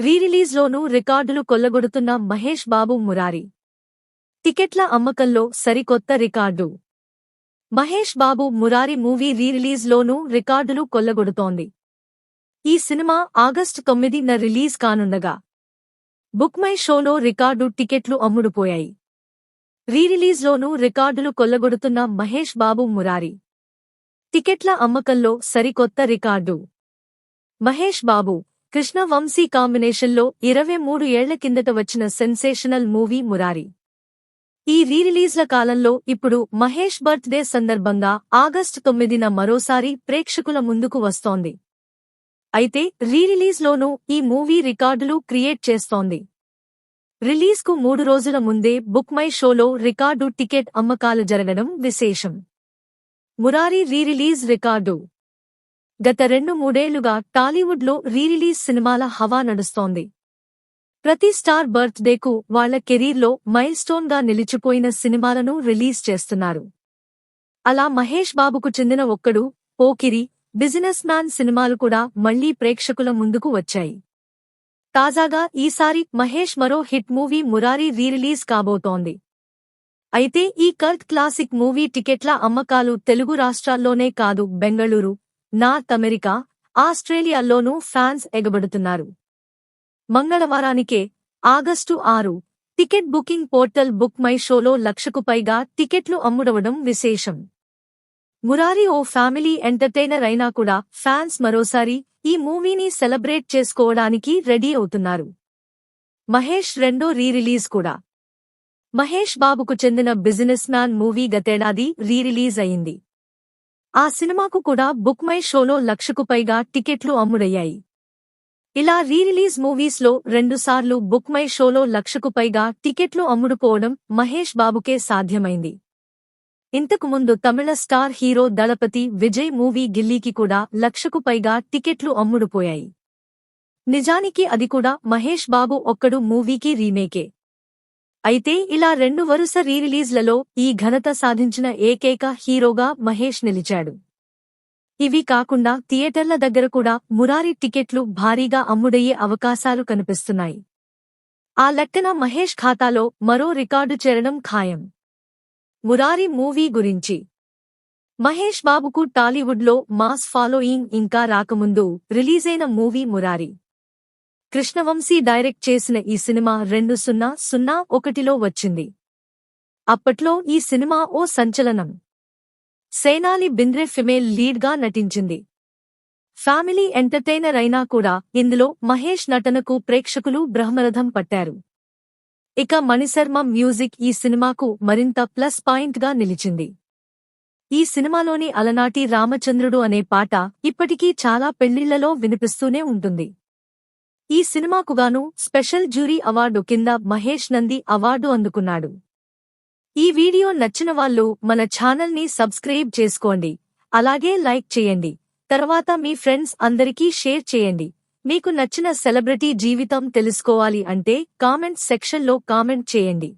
రీరిలీజ్లోనూ రికార్డులు కొల్లగొడుతున్న మహేష్ బాబు మురారి. టికెట్ల అమ్మకంలో సరికొత్త రికార్డు. మహేష్ బాబు మురారి మూవీ రీరిలీజ్లోనూ రికార్డులు కొల్లగొడుతోంది. ఈ సినిమా ఆగస్టు తొమ్మిదిన రిలీజ్ కానుండగా. బుక్ మై షోలో రికార్డు టికెట్లు అమ్ముడుపోయాయి. రీరిలీజ్లోనూ రికార్డులు కొల్లగొడుతున్న మహేష్ బాబు మురారి. టికెట్ల అమ్మకంలో సరికొత్త రికార్డు. మహేష్ బాబు కృష్ణ వంశీ కాంబినేషన్లో ఇరవై మూడు ఏళ్ళ కిందట వచ్చిన సెన్సేషనల్ మూవీ మురారి. ఈ రీరిలీజ్ల కాలంలో ఇప్పుడు మహేష్ బర్త్డే సందర్భంగా ఆగస్టు తొమ్మిదిన మరోసారి ప్రేక్షకుల ముందుకు వస్తోంది. అయితే రీరిలీజ్లోనూ ఈ మూవీ రికార్డులు క్రియేట్ చేస్తోంది. రిలీజ్కు మూడు రోజుల ముందే బుక్ మై షోలో రికార్డు టికెట్ అమ్మకాలు జరగడం విశేషం. మురారి రీరిలీజ్ రికార్డు గత రెండు మూడేళ్ళుగా టాలీవుడ్లో రీరిలీజ్ సినిమాల హవా నడుస్తోంది. ప్రతి స్టార్ బర్త్డేకు వాళ్ళ కెరీర్లో మైల్ స్టోన్గా నిలిచిపోయిన సినిమాలను రిలీజ్ చేస్తున్నారు. అలా మహేష్ బాబుకు చెందిన ఒక్కడు పోకిరి బిజినెస్ మ్యాన్ సినిమాలు కూడా మళ్ళీ ప్రేక్షకుల ముందుకు వచ్చాయి. తాజాగా ఈసారి మహేష్ మరో హిట్ మూవీ మురారి రీరిలీజ్ కాబోతోంది. అయితే ఈ కల్ట్ క్లాసిక్ మూవీ టికెట్ల అమ్మకాలు తెలుగు రాష్ట్రాల్లోనే కాదు బెంగళూరు నార్త్ అమెరికా ఆస్ట్రేలియాల్లోనూ ఫ్యాన్స్ ఎగబడుతున్నారు. మంగళవారానికే ఆగస్టు ఆరు ticket booking portal book my షోలో లక్షకు పైగా టికెట్లు అమ్ముడవడం విశేషం. మురారి ఓ ఫ్యామిలీ ఎంటర్టైనర్ అయినా కూడా ఫ్యాన్స్ మరోసారి ఈ మూవీని సెలబ్రేట్ చేసుకోవడానికి రెడీ అవుతున్నారు. మహేష్ రెండో రీరిలీజ్ కూడా. మహేష్ బాబుకు చెందిన బిజినెస్ మ్యాన్ మూవీ గతేడాది రీరిలీజ్ అయింది. ఆ సినిమాకు కూడా బుక్ మై షోలో లక్షకు పైగా టికెట్లు అమ్ముడయ్యాయి. ఇలా రీరిలీజ్ మూవీస్లో రెండుసార్లు బుక్ మై షోలో లక్షకు పైగా టికెట్లు అమ్ముడుపోవడం మహేష్ బాబుకే సాధ్యమైంది. ఇంతకు ముందు తమిళ star hero Thalapathy Vijay movie గిల్లీకి కూడా లక్షకు పైగా టికెట్లు అమ్ముడుపోయాయి. నిజానికి అది కూడా మహేష్ బాబు ఒక్కడు మూవీకి రీమేకే. అయితే ఇలా రెండు వరుస రీరిలీజ్లలో ఈ ఘనత సాధించిన ఏకైక హీరోగా మహేష్ నిలిచాడు. ఇవి కాకుండా థియేటర్ల దగ్గర కూడా మురారి టికెట్లు భారీగా అమ్ముడయ్యే అవకాశాలు కనిపిస్తున్నాయి. ఆ లెక్కన మహేష్ ఖాతాలో మరో రికార్డు చేరడం ఖాయం. మురారి మూవీ గురించి. మహేష్ బాబుకు టాలీవుడ్లో మాస్ ఫాలోయింగ్ ఇంకా రాకముందు రిలీజైన మూవీ మురారి. కృష్ణవంశీ డైరెక్ట్ చేసిన ఈ సినిమా రెండు సున్నా సున్నా ఒకటిలో వచ్చింది. అప్పట్లో ఈ సినిమా ఓ సంచలనం. సేనాలి బింద్రే ఫిమేల్ లీడ్గా నటించింది. ఫ్యామిలీ ఎంటర్టైనర్ అయినా కూడా ఇందులో మహేష్ నటనకు ప్రేక్షకులు బ్రహ్మరథం పట్టారు. ఇక మణిశర్మ మ్యూజిక్ ఈ సినిమాకు మరింత ప్లస్ పాయింట్గా నిలిచింది. ఈ సినిమాలోని అలనాటి రామచంద్రుడు అనే పాట ఇప్పటికీ చాలా పెళ్ళిళ్ళలో వినిపిస్తూనే ఉంటుంది. ఈ సినిమాకుగాను స్పెషల్ జ్యూరీ అవార్డు కింద మహేష్ నంది అవార్డు అందుకున్నాడు. ఈ వీడియో నచ్చిన వాళ్ళు మన ఛానల్ని సబ్స్క్రైబ్ చేసుకోండి. అలాగే లైక్ చేయండి. తర్వాత మీ ఫ్రెండ్స్ అందరికీ షేర్ చేయండి. మీకు నచ్చిన సెలబ్రిటీ జీవితం తెలుసుకోవాలి అంటే కామెంట్ సెక్షన్లో కామెంట్ చేయండి.